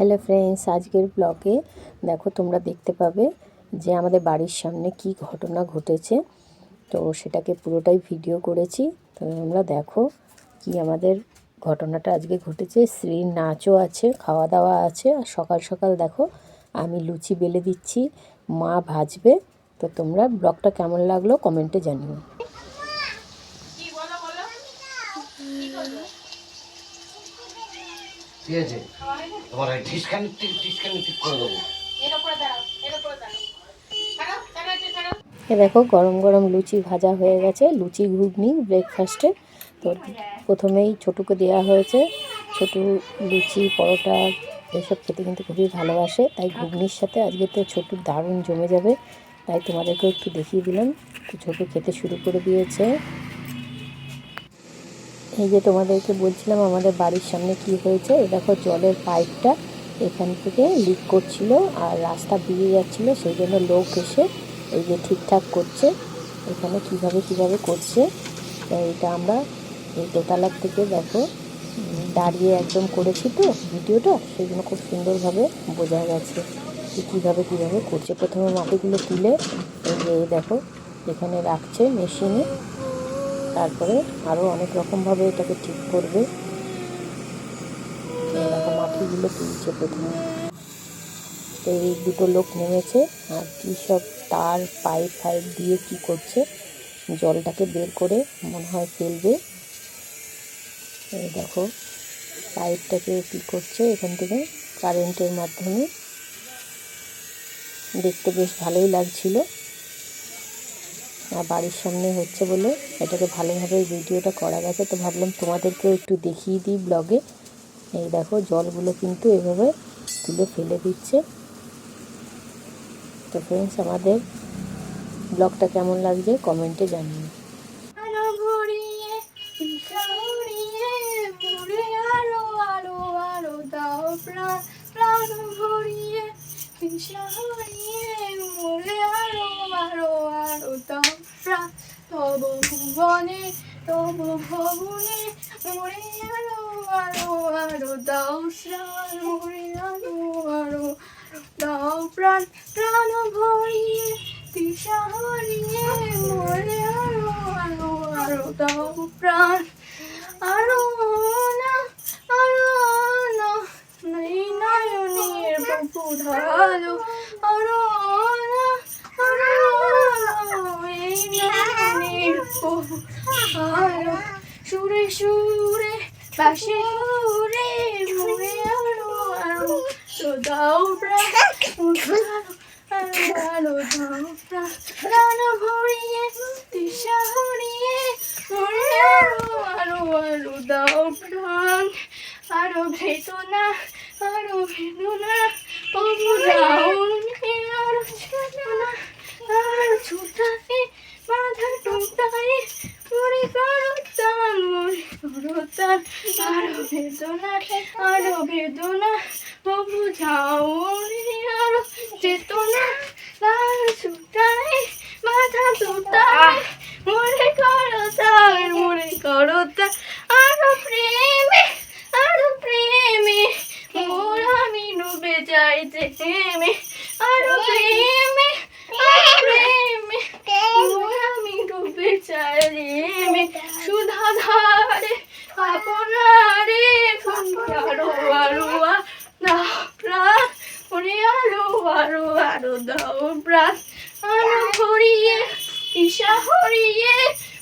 Hello friends, আজকের ব্লগে দেখো তোমরা দেখতে পাবে যে আমাদের বাড়ির সামনে কি ঘটনা ঘটেছে। তো সেটাকে পুরোটাই ভিডিও করেছি। তো তোমরা দেখো কি আমাদের ঘটনাটা আজকে ঘটেছে। শ্রীর নাচও আছে খাওয়া দাওয়া আছে, আর সকাল সকাল দেখো আমি লুচি বেলে দিচ্ছি, মা ভাজবে। তো তোমরা ব্লগটা কেমন লাগল কমেন্টে জানিও। ঠিক আছে? তোমার ওই ঢিসখানি ঢিসখানি ঠিক করে দেবো। এ দেখো গরম গরম লুচি ভাজা হয়ে গেছে লুচি ঘুগনি ব্রেকফাস্টে তো প্রথমেই ছোটুকে দেওয়া হয়েছে ছোটু লুচি পরোটা এসব খেতে কিন্তু খুবই ভালোবাসে। তাই ঘুগনির সাথে আজকে তো ছোটু দারুণ জমে যাবে। তাই তোমাদেরকে একটু দেখিয়ে দিলাম। তো ছোটু খেতে শুরু করে দিয়েছে। এই যে তোমাদেরকে বলছিলাম আমাদের বাড়ির সামনে কি হয়েছে দেখো জলের পাইপটা এখান থেকে লিক করছিল আর রাস্তা বেরিয়ে যাচ্ছিল, সেই জন্য লোক এসে এই যে ঠিকঠাক করছে, এখানে কীভাবে কীভাবে করছে এটা আমরা এই দোতলার থেকে দেখো দাঁড়িয়ে একদম করেছি তো ভিডিওটা, সেই জন্য খুব সুন্দরভাবে বোঝা গেছে যে কীভাবে কীভাবে করছে। প্রথমে মাটিগুলো তুলে এই যে দেখো, এখানে রাখছে মেশিনে। তারপরে আরও অনেক রকমভাবে এটাকে ঠিক করবে। দেখো মাটিগুলো তুলছে প্রথমে। তো এই দুটো লোক নেমেছে, আর কী সব তার পাইপ ফাইপ দিয়ে কি করছে, জলটাকে বের করে মনে হয় ফেলবে। এই দেখো, পাইপটাকে কী করছে এখান থেকে কারেন্টের মাধ্যমে। দেখতে বেশ ভালোই লাগছিল। আর বাড়ির সামনে হচ্ছে বলে এটাকে ভালোভাবে ভিডিওটা করা গেছে। তো ভাবলাম তোমাদেরকেও একটু দেখিয়ে দিই ব্লগে। এই দেখো, জলগুলো কিন্তু এভাবে তুলে ফেলে দিচ্ছে। তো ফ্রেন্ডস আমাদের ব্লগটা কেমন লাগছে কমেন্টে জানিয়ে প্রাণ ভরিয়ে প্রাণ তব ভুবনে তব ভবনে মোরে আলো আলো আলো, দাও মোরে আলো আলো, দাও প্রাণ প্রাণ ভরিয়ে দিশা হারিয়ে মরে আরও আরও আরও দাও প্রাণ। আরও না আরও না নয়নের বুকু ধারালো আরও বুকু সুরে সুরে, পাশে সুরে মরে আরও আরও তো দাও প্রাণ আলো দাও প্রাণ ভরিয়ে, দিশা হরিয়ে মরে আরও আরও আরও দাও প্রাণ। আরও ভেদনা আরও ভেদনা তবু দাও আরও চেতনা আর বাধা টুটাই মরে করো তান মরে করো তান আরও বেদনা। আরও বেদনা তবু যাও আরও চেতনা লাল ছুটাই মাথা টুটাই মরে করো তান মরে করো তান আরও প্রেমে আরও প্রেমে মোর আমি ডুবে যাই যে প্রেমে আরও প্রেমে আরও প্রেমে মোর আমি ডুবে যাই প্রেমে সুধা ধারে আপনারে আরও আরও দাও প্রাণ ওরে আরও আরও আরও দাও প্রাণ আরও ভরিয়ে ঈশা হরিয়ে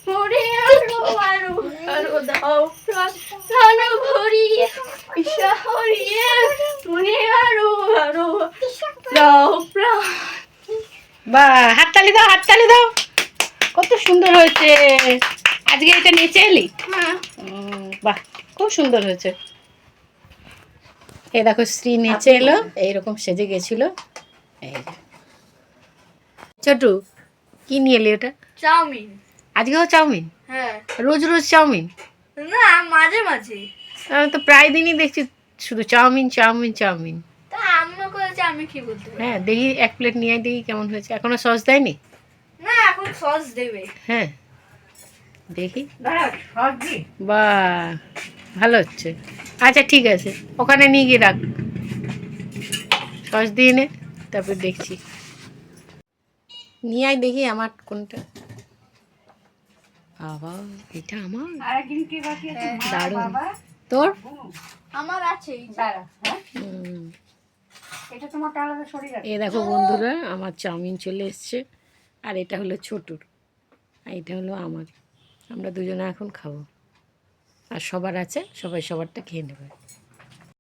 মোরে আরও আরও আরও দাও প্রাণ আরও বা হাততালি দাও হাততালি দাও কত সুন্দর হয়েছে আজকে এটা নেচে এলি? হ্যাঁ। বাহ খুব সুন্দর হয়েছে। এ দেখো শ্রী নেচে এলো এইরকম সেজে গেছিল। এই। ছোটু কি নিয়ে এলি ওটা? চাউমিন। আজকেও চাউমিন? হ্যাঁ। রোজ রোজ চাউমিন? না মাঝে মাঝে। আমি তো প্রায় দিনই দেখছি শুধু চাউমিন চাউমিন চাউমিন। তা আম্মা করেছে আমি কি বলতে হ্যাঁ দেখি এক প্লেট নিয়ে দেখি কেমন হয়েছে। এখনও সস দেয়নি? না এখন সস দেবে। হ্যাঁ। দেখি। বা ভালো হচ্ছে। আচ্ছা ঠিক আছে। ওখানে নিয়ে গিয়ে রাখ। সস দিয়ে নে তারপর দেখছি। নিয়ে আয় দেখি আমার কোনটা। বাবা এটা আমার। দারুণ। তোর? আমার আছে এই যে। হুম। এটা তোমারটা আলাদা শরীর আছে এ দেখো বন্ধুরা আমার চাউমিন চলে এসছে। আর এটা হলো ছোটুর। আর এটা হলো আমার। আমরা দুজনে এখন খাব। আর সবার আছে সবাই সবারটা খেয়ে নেবে।